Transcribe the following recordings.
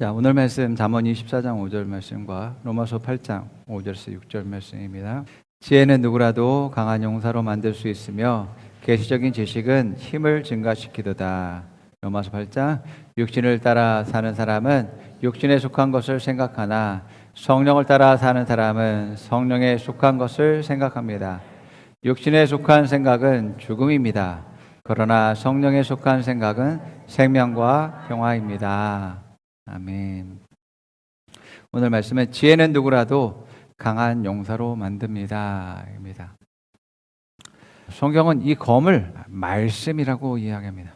자, 오늘 말씀 잠언 24장 5절 말씀과 로마서 8장 5절에서 6절 말씀입니다. 지혜는 누구라도 강한 용사로 만들 수 있으며 계시적인 지식은 힘을 증가시키도다. 로마서 8장 육신을 따라 사는 사람은 육신에 속한 것을 생각하나 성령을 따라 사는 사람은 성령에 속한 것을 생각합니다. 육신에 속한 생각은 죽음입니다. 그러나 성령에 속한 생각은 생명과 평화입니다. 아멘. 오늘 말씀은 지혜는 누구라도 강한 용사로 만듭니다. 입니다. 성경은 이 검을 말씀이라고 이야기합니다.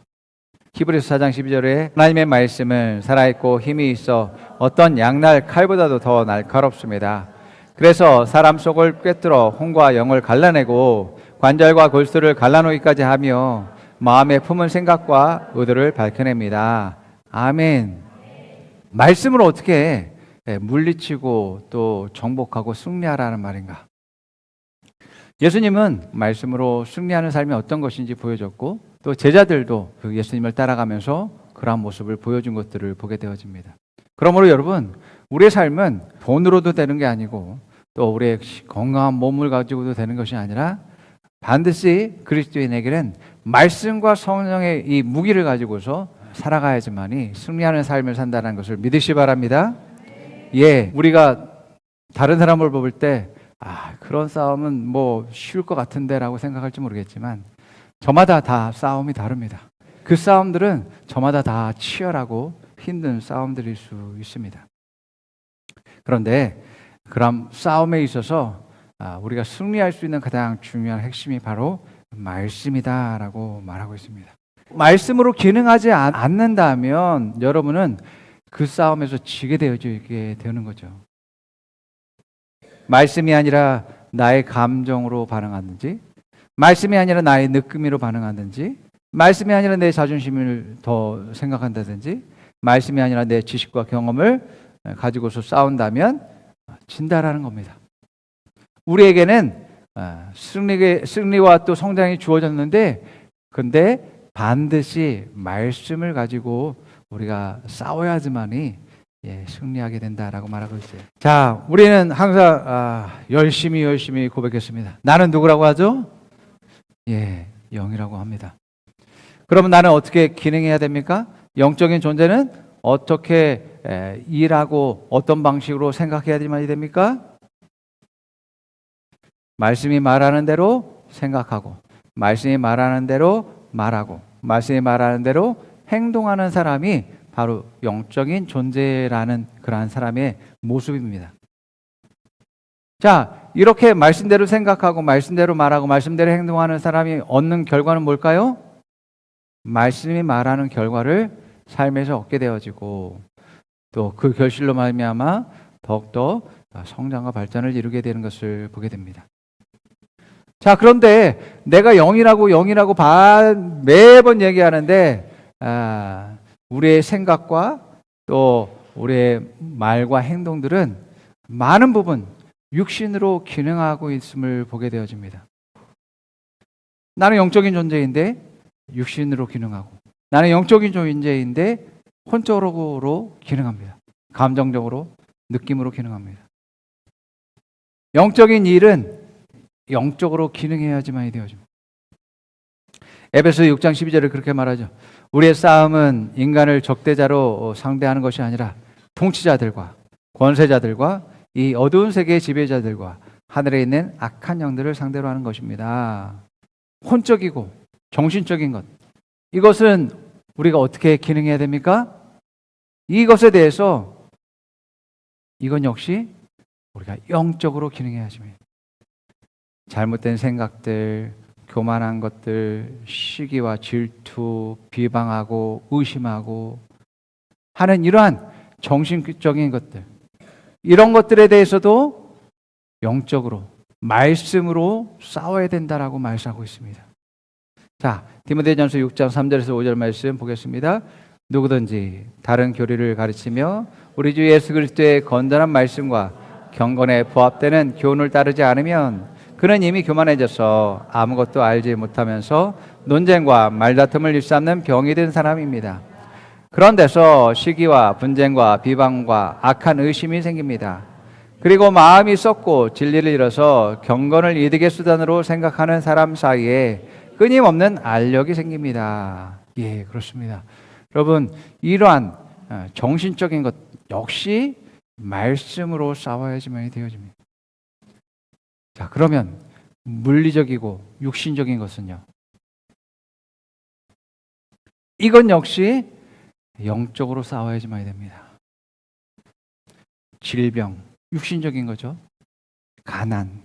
히브리서 4장 12절에 하나님의 말씀은 살아있고 힘이 있어 어떤 양날 칼보다도 더 날카롭습니다. 그래서 사람 속을 꿰뚫어 혼과 영을 갈라내고 관절과 골수를 갈라놓기까지 하며 마음에 품은 생각과 의도를 밝혀냅니다. 아멘. 말씀을 어떻게 예, 물리치고 또 정복하고 승리하라는 말인가? 예수님은 말씀으로 승리하는 삶이 어떤 것인지 보여줬고 또 제자들도 그 예수님을 따라가면서 그러한 모습을 보여준 것들을 보게 되어집니다. 그러므로 여러분, 우리의 삶은 돈으로도 되는 게 아니고 또 우리의 건강한 몸을 가지고도 되는 것이 아니라 반드시 그리스도인에게는 말씀과 성령의 이 무기를 가지고서 살아가야지만이 승리하는 삶을 산다는 것을 믿으시 바랍니다. 예, 우리가 다른 사람을 볼 때 아, 그런 싸움은 뭐 쉬울 것 같은데 라고 생각할지 모르겠지만 저마다 다 싸움이 다릅니다. 그 싸움들은 저마다 다 치열하고 힘든 싸움들일 수 있습니다. 그런데 그런 싸움에 있어서 아, 우리가 승리할 수 있는 가장 중요한 핵심이 바로 말씀이다라고 말하고 있습니다. 말씀으로 기능하지 않- 않는다면 여러분은 그 싸움에서 지게 되어지게 되는 거죠. 말씀이 아니라 나의 감정으로 반응하든지, 말씀이 아니라 나의 느낌으로 반응하든지, 말씀이 아니라 내 자존심을 더 생각한다든지, 말씀이 아니라 내 지식과 경험을 가지고서 싸운다면 진다라는 겁니다. 우리에게는 아, 승리, 승리와 또 성장이 주어졌는데, 근데 반드시 말씀을 가지고 우리가 싸워야지만이 예, 승리하게 된다라고 말하고 있어요. 자, 우리는 항상 아, 열심히 열심히 고백했습니다. 나는 누구라고 하죠? 예, 영이라고 합니다. 그러면 나는 어떻게 기능해야 됩니까? 영적인 존재는 어떻게 에, 일하고 어떤 방식으로 생각해야지만이 됩니까? 말씀이 말하는 대로 생각하고, 말씀이 말하는 대로 말하고, 말씀이 말하는 대로 행동하는 사람이 바로 영적인 존재라는 그러한 사람의 모습입니다. 자, 이렇게 말씀대로 생각하고, 말씀대로 말하고, 말씀대로 행동하는 사람이 얻는 결과는 뭘까요? 말씀이 말하는 결과를 삶에서 얻게 되어지고, 또 그 결실로 말미암아 더욱더 성장과 발전을 이루게 되는 것을 보게 됩니다. 자, 그런데 내가 영이라고 영이라고 반, 매번 얘기하는데, 아, 우리의 생각과 또 우리의 말과 행동들은 많은 부분 육신으로 기능하고 있음을 보게 되어집니다. 나는 영적인 존재인데 육신으로 기능하고, 나는 영적인 존재인데 혼적으로 기능합니다. 감정적으로, 느낌으로 기능합니다. 영적인 일은 영적으로 기능해야지만이 되어집니다. 에베소 6장 12절에 그렇게 말하죠. 우리의 싸움은 인간을 적대자로 상대하는 것이 아니라 통치자들과 권세자들과 이 어두운 세계의 지배자들과 하늘에 있는 악한 영들을 상대로 하는 것입니다. 혼적이고 정신적인 것. 이것은 우리가 어떻게 기능해야 됩니까? 이것에 대해서 이건 역시 우리가 영적으로 기능해야 합니다. 잘못된 생각들, 교만한 것들, 시기와 질투, 비방하고 의심하고 하는 이러한 정신적인 것들, 이런 것들에 대해서도 영적으로 말씀으로 싸워야 된다라고 말씀하고 있습니다. 자, 디모데전서 6장 3절에서 5절 말씀 보겠습니다. 누구든지 다른 교리를 가르치며 우리 주 예수 그리스도의 건전한 말씀과 경건에 부합되는 교훈을 따르지 않으면 그는 이미 교만해져서 아무것도 알지 못하면서 논쟁과 말다툼을 일삼는 병이 든 사람입니다. 그런 데서 시기와 분쟁과 비방과 악한 의심이 생깁니다. 그리고 마음이 썩고 진리를 잃어서 경건을 이득의 수단으로 생각하는 사람 사이에 끊임없는 알력이 생깁니다. 예, 그렇습니다. 여러분, 이러한 어, 정신적인 것 역시 말씀으로 싸워야지만 되어집니다. 자, 그러면 물리적이고 육신적인 것은요. 이건 역시 영적으로 싸워야지만 됩니다. 질병, 육신적인 거죠. 가난,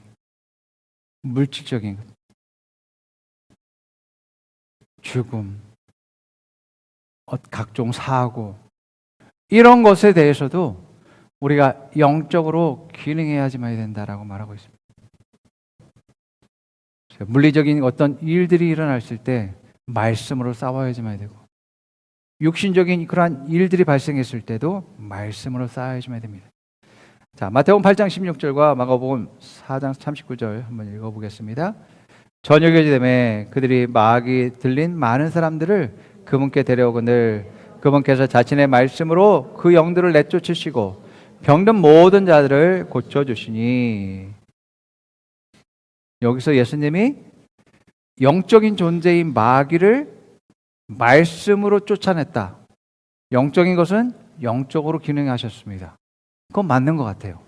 물질적인 것, 죽음, 어, 각종 사고, 이런 것에 대해서도 우리가 영적으로 기능해야지만 된다라고 말하고 있습니다. 물리적인 어떤 일들이 일어났을 때 말씀으로 싸워야지만 되고 육신적인 그러한 일들이 발생했을 때도 말씀으로 싸워야지만 됩니다. 자, 마태복음 8장 16절과 마가복음 4장 39절 한번 읽어 보겠습니다. 저녁이 되매 그들이 마귀 들린 많은 사람들을 그분께 데려오거늘 그분께서 자신의 말씀으로 그 영들을 내쫓으시고 병든 모든 자들을 고쳐 주시니 여기서 예수님이 영적인 존재인 마귀를 말씀으로 쫓아냈다. 영적인 것은 영적으로 기능하셨습니다. 그건 맞는 것 같아요.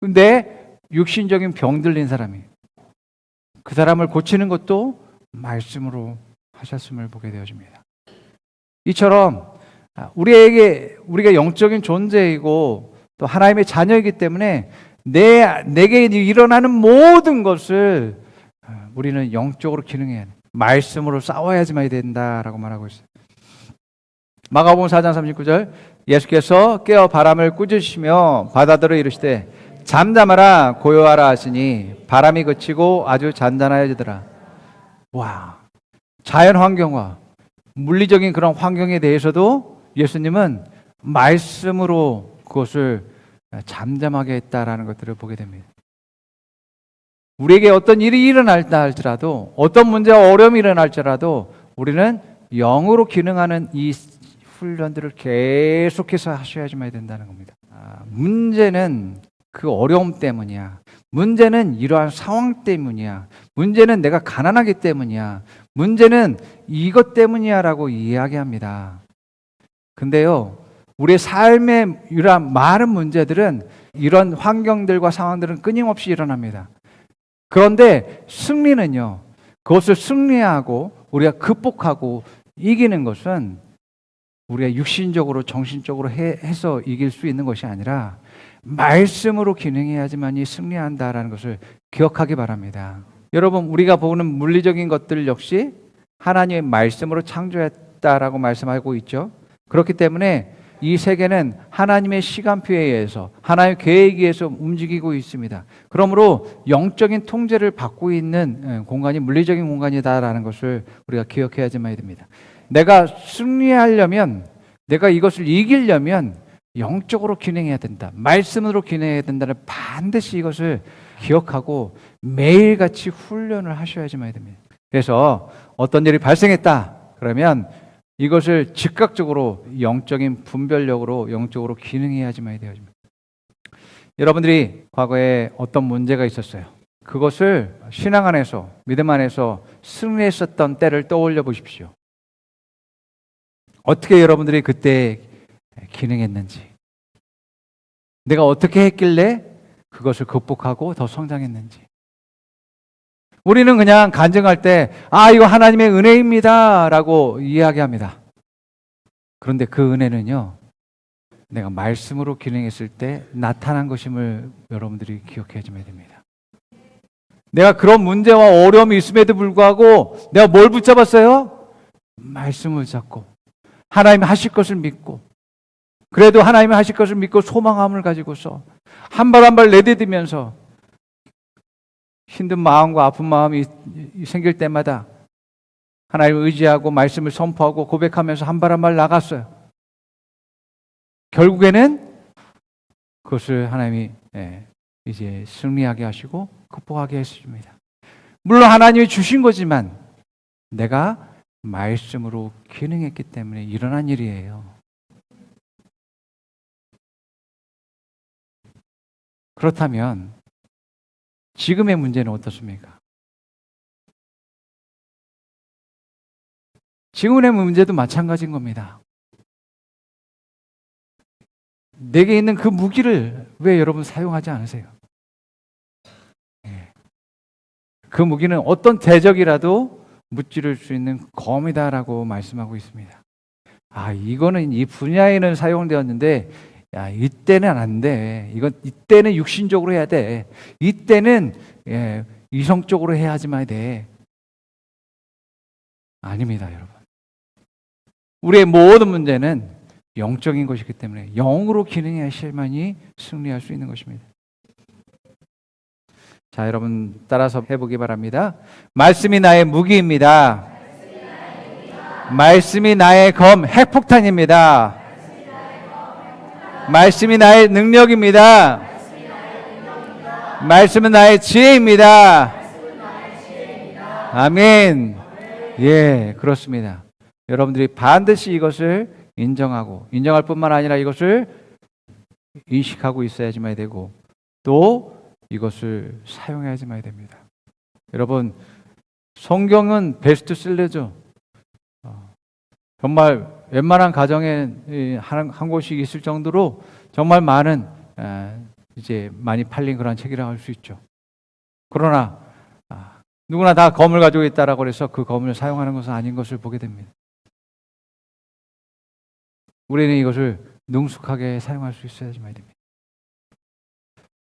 근데 육신적인 병 들린 사람이 그 사람을 고치는 것도 말씀으로 하셨음을 보게 되어집니다. 이처럼 우리에게 우리가 영적인 존재이고 또 하나님의 자녀이기 때문에 내 내게 일어나는 모든 것을 우리는 영적으로 기능해야 돼. 말씀으로 싸워야지만 된다라고 말하고 있어요. 마가복음 4장 39절 예수께서 깨어 바람을 꾸짖으시며 바다들을 이르시되 잠잠하라 고요하라 하시니 바람이 그치고 아주 잔잔하여지더라. 와. 자연 환경과 물리적인 그런 환경에 대해서도 예수님은 말씀으로 그것을 잠잠하게 했다라는 것들을 보게 됩니다. 우리에게 어떤 일이 일어날다 할지라도 어떤 문제와 어려움이 일어날지라도 우리는 영으로 기능하는 이 훈련들을 계속해서 하셔야지만 된다는 겁니다. 아, 문제는 그 어려움 때문이야. 문제는 이러한 상황 때문이야. 문제는 내가 가난하기 때문이야. 문제는 이것 때문이야라고 이야기합니다. 근데요, 우리의 삶의 이러한 많은 문제들은 이런 환경들과 상황들은 끊임없이 일어납니다. 그런데 승리는요, 그것을 승리하고 우리가 극복하고 이기는 것은 우리가 육신적으로 정신적으로 해, 서 이길 수 있는 것이 아니라 말씀으로 기능해야지만이 승리한다라는 것을 기억하기 바랍니다. 여러분 우리가 보는 물리적인 것들 역시 하나님의 말씀으로 창조했다라고 말씀하고 있죠. 그렇기 때문에 이 세계는 하나님의 시간표에 의해서 하나님의 계획에 의해서 움직이고 있습니다. 그러므로 영적인 통제를 받고 있는 예, 공간이 물리적인 공간이다라는 것을 우리가 기억해야지만 됩니다. 내가 승리하려면 내가 이것을 이기려면 영적으로 기능해야 된다. 말씀으로 기능해야 된다는 반드시 이것을 기억하고 매일같이 훈련을 하셔야지만 됩니다. 그래서 어떤 일이 발생했다. 그러면 이것을 즉각적으로 영적인 분별력으로 영적으로 기능해야지만 되어집니다. 여러분들이 과거에 어떤 문제가 있었어요. 그것을 신앙 안에서 믿음 안에서 승리했었던 때를 떠올려 보십시오. 어떻게 여러분들이 그때 기능했는지, 내가 어떻게 했길래 그것을 극복하고 더 성장했는지. 우리는 그냥 간증할 때, 아, 이거 하나님의 은혜입니다. 라고 이야기합니다. 그런데 그 은혜는요, 내가 말씀으로 기능했을 때 나타난 것임을 여러분들이 기억해 주면 됩니다. 내가 그런 문제와 어려움이 있음에도 불구하고 내가 뭘 붙잡았어요? 말씀을 잡고 하나님 하실 것을 믿고 그래도 하나님이 하실 것을 믿고 소망함을 가지고서 한 발 한 발 내디디면서 힘든 마음과 아픈 마음이 생길 때마다 하나님을 의지하고 말씀을 선포하고 고백하면서 한 발 한 발 나갔어요. 결국에는 그것을 하나님이 예, 이제 승리하게 하시고 극복하게 했습니다. 물론 하나님이 주신 거지만 내가 말씀으로 기능했기 때문에 일어난 일이에요. 그렇다면 지금의 문제는 어떻습니까? 지금의 문제도 마찬가지인 겁니다. 내게 있는 그 무기를 왜 여러분 사용하지 않으세요? 예. 그 무기는 어떤 대적이라도 무찌를 수 있는 검이다라고 말씀하고 있습니다. 아, 이거는 이 분야에는 사용되었는데, 야, 이때는 안 돼. 이건, 이때는 육신적으로 해야 돼. 이때는, 예, 이성적으로 해야지만 돼. 아닙니다, 여러분. 우리의 모든 문제는 영적인 것이기 때문에 영으로 기능하실만이 승리할 수 있는 것입니다. 자, 여러분 따라서 해보기 바랍니다. 말씀이 나의 무기입니다. 말씀이 나의 검, 핵폭탄입니다. 말씀이 나의 능력입니다. 말씀은 나의 지혜입니다. 아멘. 예, 그렇습니다. 여러분들이 반드시 이것을 인정하고 인정할 뿐만 아니라 이것을 인식하고 있어야지만 되고 또 이것을 사용해야지만 됩니다. 여러분 성경은 베스트셀러죠. 어, 정말 웬만한 가정에 한, 한 곳이 있을 정도로 정말 많은 에, 이제 많이 팔린 그런 책이라고 할 수 있죠. 그러나 아, 누구나 다 검을 가지고 있다라고 해서 그 검을 사용하는 것은 아닌 것을 보게 됩니다. 우리는 이것을 능숙하게 사용할 수 있어야지만 됩니다.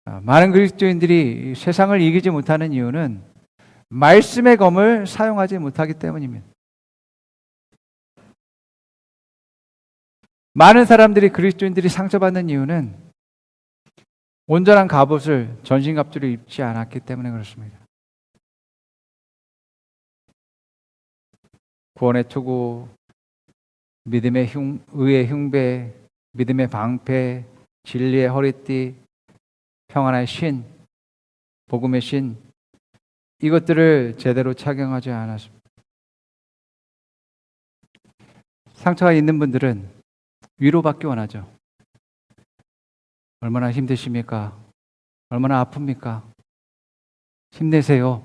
아, 많은 그리스도인들이 세상을 이기지 못하는 이유는 말씀의 검을 사용하지 못하기 때문입니다. 많은 사람들이 그리스도인들이 상처받는 이유는 온전한 갑옷을 전신갑주를 입지 않았기 때문에 그렇습니다. 구원의 투구, 믿음의 흉, 의의 흉배, 믿음의 방패, 진리의 허리띠, 평안의 신, 복음의 신, 이것들을 제대로 착용하지 않았습니다. 상처가 있는 분들은 위로받기 원하죠. 얼마나 힘드십니까? 얼마나 아픕니까? 힘내세요.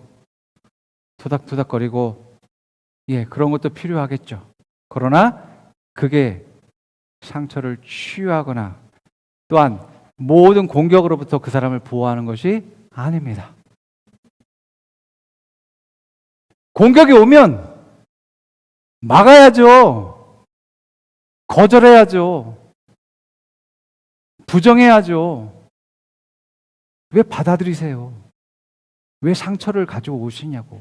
토닥토닥거리고, 예, 그런 것도 필요하겠죠. 그러나 그게 상처를 치유하거나 또한 모든 공격으로부터 그 사람을 보호하는 것이 아닙니다. 공격이 오면 막아야죠. 거절해야죠. 부정해야죠. 왜 받아들이세요? 왜 상처를 가지고 오시냐고.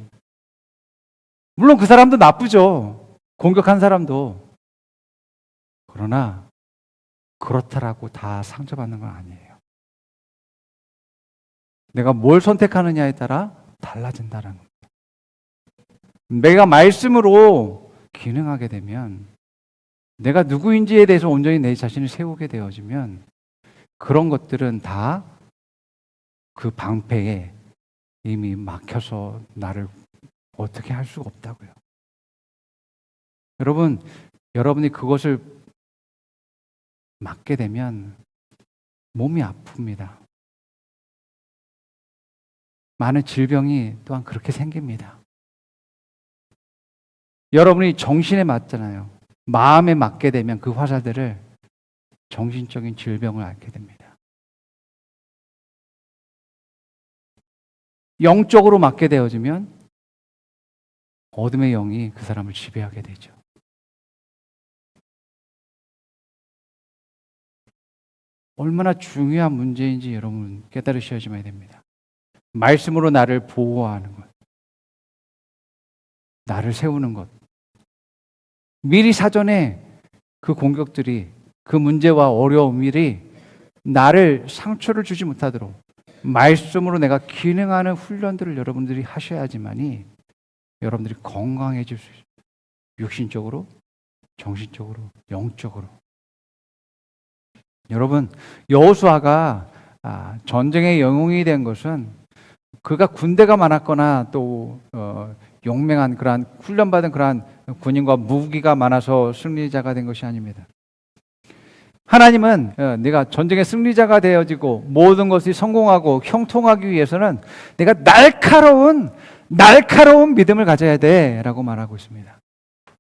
물론 그 사람도 나쁘죠. 공격한 사람도. 그러나 그렇다라고 다 상처받는 건 아니에요. 내가 뭘 선택하느냐에 따라 달라진다는 겁니다. 내가 말씀으로 기능하게 되면 내가 누구인지에 대해서 온전히 내 자신을 세우게 되어지면 그런 것들은 다 그 방패에 이미 막혀서 나를 어떻게 할 수가 없다고요. 여러분, 여러분이 그것을 맞게 되면 몸이 아픕니다. 많은 질병이 또한 그렇게 생깁니다. 여러분이 정신에 맞잖아요. 마음에 맞게 되면 그 화살들을 정신적인 질병을 앓게 됩니다. 영적으로 맞게 되어지면 어둠의 영이 그 사람을 지배하게 되죠. 얼마나 중요한 문제인지 여러분 깨달으셔야지만 됩니다. 말씀으로 나를 보호하는 것. 나를 세우는 것. 미리 사전에 그 공격들이 그 문제와 어려움들이 나를 상처를 주지 못하도록 말씀으로 내가 기능하는 훈련들을 여러분들이 하셔야지만이 여러분들이 건강해질 수 있어요. 육신적으로, 정신적으로, 영적으로. 여러분 여호수아가 아, 전쟁의 영웅이 된 것은 그가 군대가 많았거나 또 어, 용맹한 그러한 훈련받은 그러한 군인과 무기가 많아서 승리자가 된 것이 아닙니다. 하나님은 어, 내가 전쟁의 승리자가 되어지고 모든 것이 성공하고 형통하기 위해서는 내가 날카로운 날카로운 믿음을 가져야 돼라고 말하고 있습니다.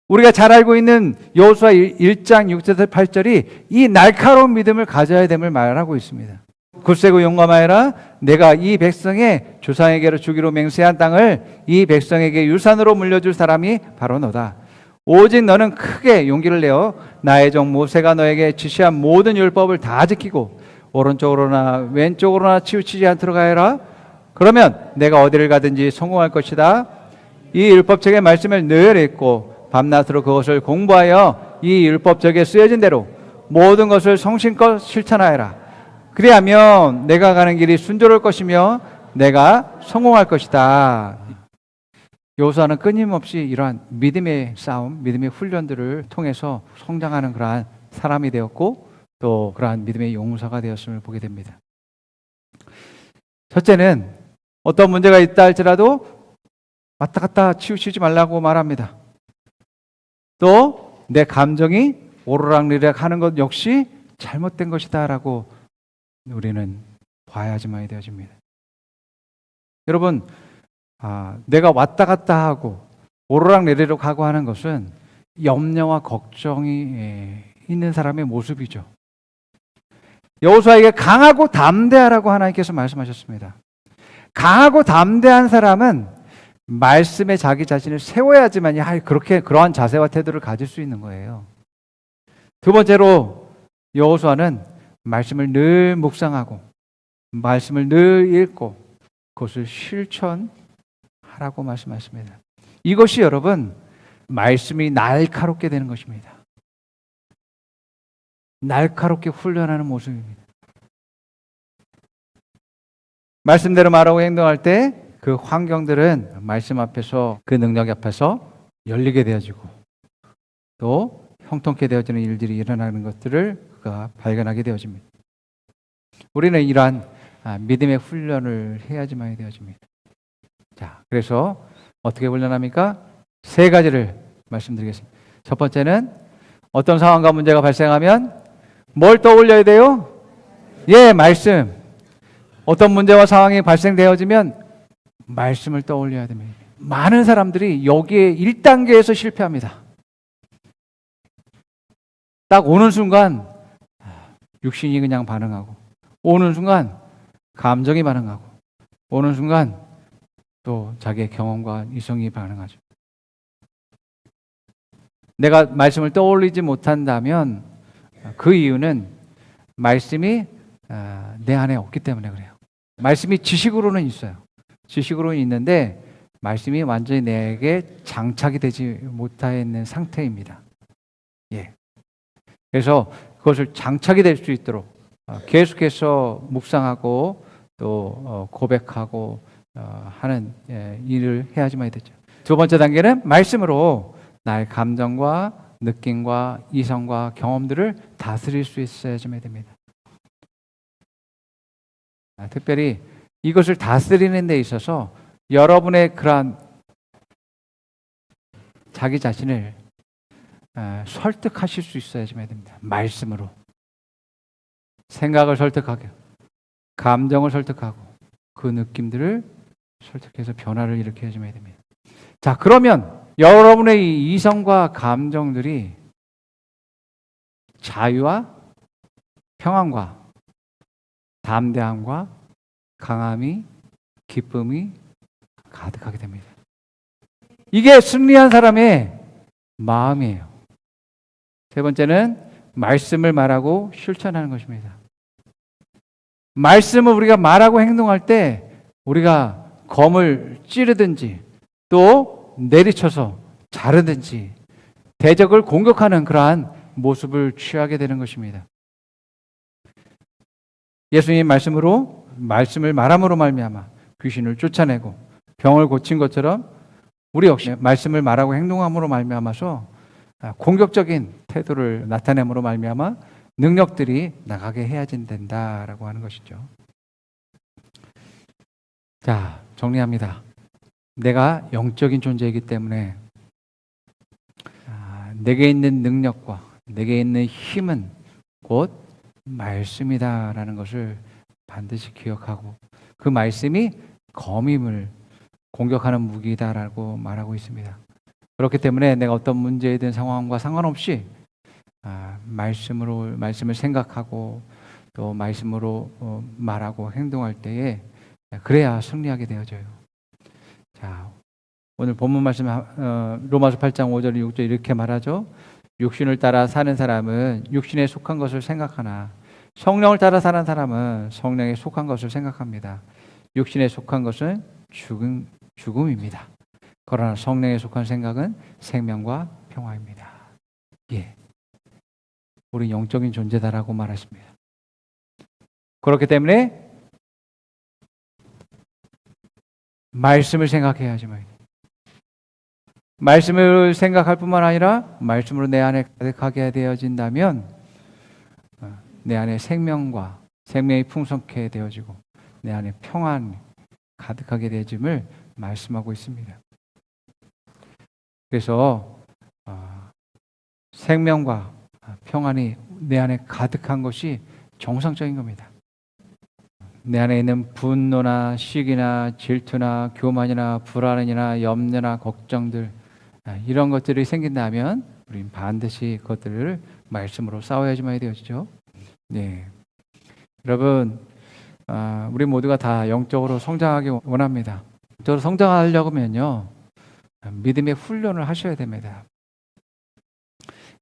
우리가 잘 알고 있는 여호수아 1장 6절에서 8절이 이 날카로운 믿음을 가져야 됨을 말하고 있습니다. 굳세고 용감하여라 내가 이 백성의 조상에게로 주기로 맹세한 땅을 이 백성에게 유산으로 물려줄 사람이 바로 너다. 오직 너는 크게 용기를 내어 나의 종 모세가 너에게 지시한 모든 율법을 다 지키고 오른쪽으로나 왼쪽으로나 치우치지 않도록 하여라. 그러면 내가 어디를 가든지 성공할 것이다. 이 율법책의 말씀을 늘 읽고 밤낮으로 그것을 공부하여 이 율법책에 쓰여진 대로 모든 것을 성심껏 실천하여라. 그리하면 내가 가는 길이 순조로울 것이며 내가 성공할 것이다. 여호수아는 끊임없이 이러한 믿음의 싸움, 믿음의 훈련들을 통해서 성장하는 그러한 사람이 되었고 또 그러한 믿음의 용사가 되었음을 보게 됩니다. 첫째는 어떤 문제가 있다 할지라도 왔다 갔다 치우치지 말라고 말합니다. 또 내 감정이 오르락내리락 하는 것 역시 잘못된 것이다 라고 우리는 봐야지만 되어집니다. 여러분, 아, 내가 왔다 갔다 하고 오르락 내리락 하고 하는 것은 염려와 걱정이 예, 있는 사람의 모습이죠. 여호수아에게 강하고 담대하라고 하나님께서 말씀하셨습니다. 강하고 담대한 사람은 말씀에 자기 자신을 세워야지만이 아, 그렇게 그러한 자세와 태도를 가질 수 있는 거예요. 두 번째로 여호수아는 말씀을 늘 묵상하고 말씀을 늘 읽고 그것을 실천하라고 말씀하십니다. 이것이 여러분 말씀이 날카롭게 되는 것입니다. 날카롭게 훈련하는 모습입니다. 말씀대로 말하고 행동할 때 그 환경들은 말씀 앞에서 그 능력 앞에서 열리게 되어지고 또 형통케 되어지는 일들이 일어나는 것들을 그가 발견하게 되어집니다. 우리는 이러한 아, 믿음의 훈련을 해야지만 되어집니다. 자, 그래서 어떻게 훈련합니까? 세 가지를 말씀드리겠습니다. 첫 번째는 어떤 상황과 문제가 발생하면 뭘 떠올려야 돼요? 예, 말씀. 어떤 문제와 상황이 발생되어지면 말씀을 떠올려야 됩니다. 많은 사람들이 여기에 1단계에서 실패합니다. 딱 오는 순간 육신이 그냥 반응하고 오는 순간 감정이 반응하고 오는 순간 또 자기의 경험과 이성이 반응하죠. 내가 말씀을 떠올리지 못한다면 그 이유는 말씀이 아, 내 안에 없기 때문에 그래요. 말씀이 지식으로는 있어요. 지식으로는 있는데 말씀이 완전히 내게 장착이 되지 못하는 상태입니다. 예. 그래서 그것을 장착이 될 수 있도록 어, 계속해서 묵상하고 또 어, 고백하고 어, 하는 예, 일을 해야지만 되죠. 두 번째 단계는 말씀으로 나의 감정과 느낌과 이성과 경험들을 다스릴 수 있어야지만 됩니다. 아, 특별히 이것을 다스리는 데 있어서 여러분의 그러한 자기 자신을 아, 설득하실 수 있어야지만 됩니다. 말씀으로. 생각을 설득하고, 감정을 설득하고, 그 느낌들을 설득해서 변화를 일으켜야지만 됩니다. 자, 그러면 여러분의 이 이성과 감정들이 자유와 평안과 담대함과 강함이 기쁨이 가득하게 됩니다. 이게 승리한 사람의 마음이에요. 세 번째는 말씀을 말하고 실천하는 것입니다. 말씀을 우리가 말하고 행동할 때 우리가 검을 찌르든지 또 내리쳐서 자르든지 대적을 공격하는 그러한 모습을 취하게 되는 것입니다. 예수님 말씀으로 말씀을 말함으로 말미암아 귀신을 쫓아내고 병을 고친 것처럼 우리 역시 말씀을 말하고 행동함으로 말미암아서 아, 공격적인 태도를 나타냄으로 말미암아 능력들이 나가게 해야 된다라고 하는 것이죠. 자, 정리합니다. 내가 영적인 존재이기 때문에 아, 내게 있는 능력과 내게 있는 힘은 곧 말씀이다라는 것을 반드시 기억하고 그 말씀이 거밈을 공격하는 무기다라고 말하고 있습니다. 그렇기 때문에 내가 어떤 문제이든 상황과 상관없이 아, 말씀으로 말씀을 생각하고 또 말씀으로 어, 말하고 행동할 때에 그래야 승리하게 되어져요. 자, 오늘 본문 말씀 어, 로마서 8장 5절 6절 이렇게 말하죠. 육신을 따라 사는 사람은 육신에 속한 것을 생각하나 성령을 따라 사는 사람은 성령에 속한 것을 생각합니다. 육신에 속한 것은 죽음 죽음입니다. 그러나 성령에 속한 생각은 생명과 평화입니다. 예. 우리 영적인 존재다라고 말했습니다. 그렇기 때문에 말씀을 생각해야지만 말씀을 생각할 뿐만 아니라 말씀으로 내 안에 가득하게 되어진다면 어, 내 안에 생명과 생명이 풍성케 되어지고 내 안에 평안 가득하게 되어짐을 말씀하고 있습니다. 그래서 어, 생명과 평안이 내 안에 가득한 것이 정상적인 겁니다. 내 안에 있는 분노나 시기나 질투나 교만이나 불안이나 염려나 걱정들 아, 이런 것들이 생긴다면 우리는 반드시 그것들을 말씀으로 싸워야지만 되어지죠. 네, 여러분, 아, 우리 모두가 다 영적으로 성장하기 원합니다. 영적으로 성장하려면요, 믿음의 훈련을 하셔야 됩니다.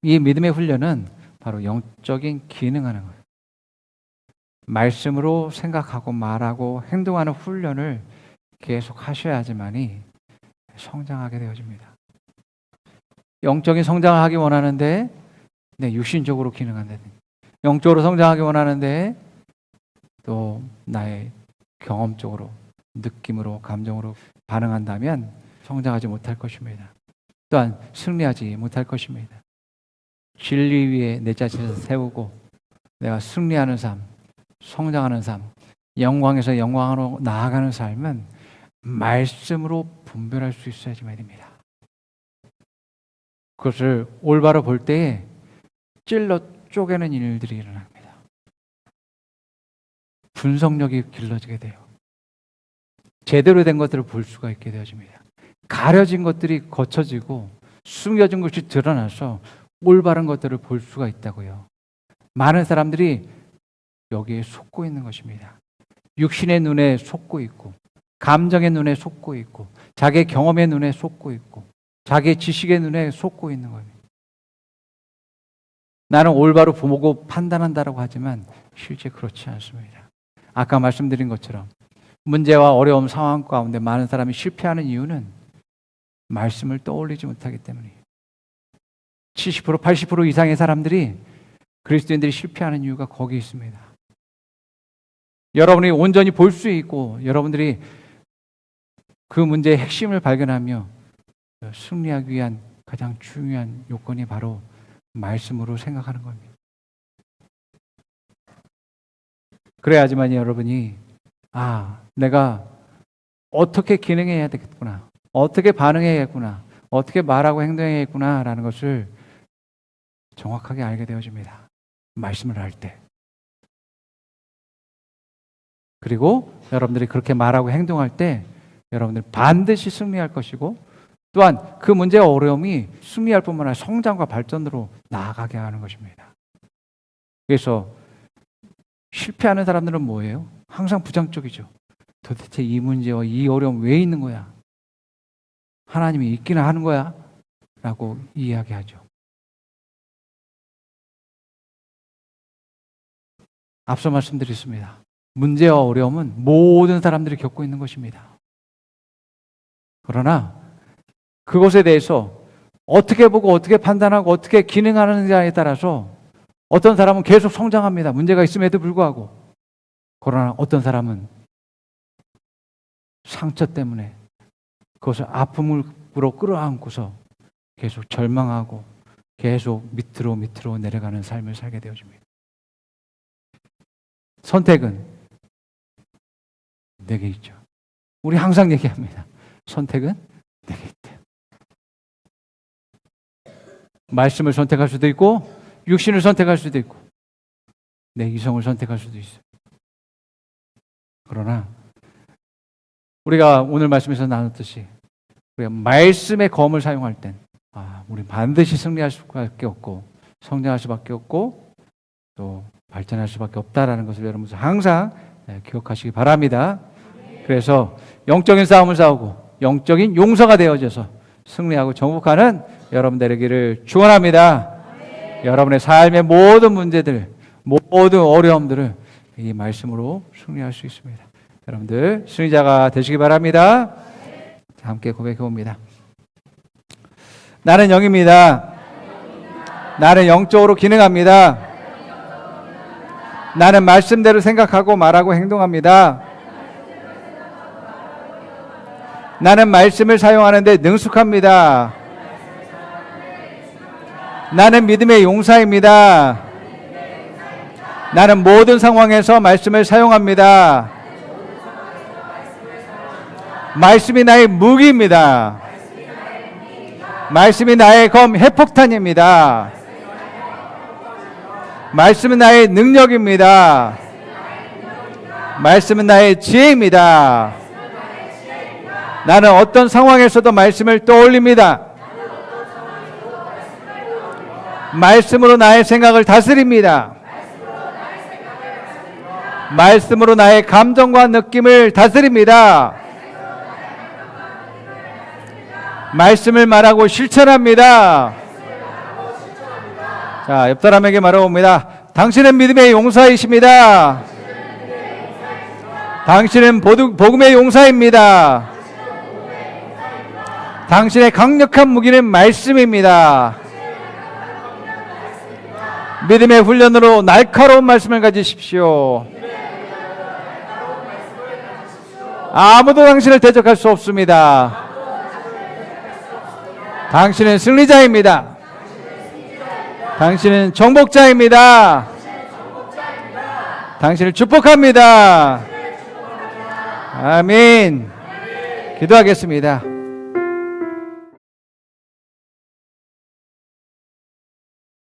이 믿음의 훈련은 바로 영적인 기능하는 거예요. 말씀으로 생각하고 말하고 행동하는 훈련을 계속 하셔야지만이 성장하게 되어집니다. 영적인 성장을 하기 원하는데 네, 육신적으로 기능한다든 영적으로 성장하기 원하는데 또 나의 경험적으로 느낌으로 감정으로 반응한다면 성장하지 못할 것입니다. 또한 승리하지 못할 것입니다. 진리 위에 내 자신을 세우고 내가 승리하는 삶, 성장하는 삶, 영광에서 영광으로 나아가는 삶은 말씀으로 분별할 수 있어야지만 됩니다. 그것을 올바로 볼 때에 찔러 쪼개는 일들이 일어납니다. 분석력이 길러지게 돼요. 제대로 된 것들을 볼 수가 있게 되어집니다. 가려진 것들이 거쳐지고 숨겨진 것이 드러나서 올바른 것들을 볼 수가 있다고요. 많은 사람들이 여기에 속고 있는 것입니다. 육신의 눈에 속고 있고, 감정의 눈에 속고 있고, 자기의 경험의 눈에 속고 있고, 자기의 지식의 눈에 속고 있는 겁니다. 나는 올바로 보고 판단한다라고 하지만 실제 그렇지 않습니다. 아까 말씀드린 것처럼 문제와 어려움 상황 가운데 많은 사람이 실패하는 이유는 말씀을 떠올리지 못하기 때문이에요. 70% 80% 이상의 사람들이 그리스도인들이 실패하는 이유가 거기 있습니다. 여러분이 온전히 볼 수 있고 여러분들이 그 문제의 핵심을 발견하며 승리하기 위한 가장 중요한 요건이 바로 말씀으로 생각하는 겁니다. 그래야지만 여러분이 아, 내가 어떻게 기능해야 되겠구나. 어떻게 반응해야겠구나. 어떻게 말하고 행동해야겠구나라는 것을 정확하게 알게 되어집니다. 말씀을 할 때. 그리고 여러분들이 그렇게 말하고 행동할 때 여러분들 반드시 승리할 것이고 또한 그 문제의 어려움이 승리할 뿐만 아니라 성장과 발전으로 나아가게 하는 것입니다. 그래서 실패하는 사람들은 뭐예요? 항상 부정적이죠. 도대체 이 문제와 이 어려움 왜 있는 거야? 하나님이 있기는 하는 거야? 라고 이야기하죠. 앞서 말씀드렸습니다. 문제와 어려움은 모든 사람들이 겪고 있는 것입니다. 그러나 그것에 대해서 어떻게 보고 어떻게 판단하고 어떻게 기능하느냐에 따라서 어떤 사람은 계속 성장합니다. 문제가 있음에도 불구하고. 그러나 어떤 사람은 상처 때문에 그것을 아픔으로 끌어안고서 계속 절망하고 계속 밑으로 밑으로 내려가는 삶을 살게 되어집니다. 선택은 내게 있죠. 우리 항상 얘기합니다. 선택은 내게 있대요. 말씀을 선택할 수도 있고 육신을 선택할 수도 있고 내 이성을 선택할 수도 있어요. 그러나 우리가 오늘 말씀에서 나눴듯이 우리가 말씀의 검을 사용할 땐 아, 우리 반드시 승리할 수밖에 없고 성장할 수밖에 없고 또 발전할 수밖에 없다라는 것을 여러분 항상 네, 기억하시기 바랍니다. 그래서 영적인 싸움을 싸우고 영적인 용서가 되어져서 승리하고 정복하는 여러분 되기를 축원합니다. 여러분의 삶의 모든 문제들, 모든 어려움들을 이 말씀으로 승리할 수 있습니다. 여러분들 승리자가 되시기 바랍니다. 자, 함께 고백해 봅니다. 나는 영입니다. 나는 영적으로 기능합니다. 나는 말씀대로 생각하고 말하고 행동합니다. 나는 말씀을 사용하는데 능숙합니다. 나는 믿음의 용사입니다. 나는 모든 상황에서 말씀을 사용합니다. 말씀이 나의 무기입니다. 말씀이 나의 검 핵폭탄입니다. 말씀은 나의 능력입니다. 말씀은 나의 지혜입니다. 나는 어떤 상황에서도 말씀을 떠올립니다. 말씀으로 나의 생각을 다스립니다. 말씀으로 나의 감정과 느낌을 다스립니다. 말씀을 말하고 실천합니다. 자, 옆 사람에게 말해봅니다. 당신은 믿음의 용사이십니다. 당신은 복음의 용사입니다. 당신의 강력한 무기는 말씀입니다. 믿음의 훈련으로 날카로운 말씀을 가지십시오. 아무도 당신을 대적할 수 없습니다. 당신은 승리자입니다. 당신은 정복자입니다. 당신을 축복합니다. 아멘. 기도하겠습니다.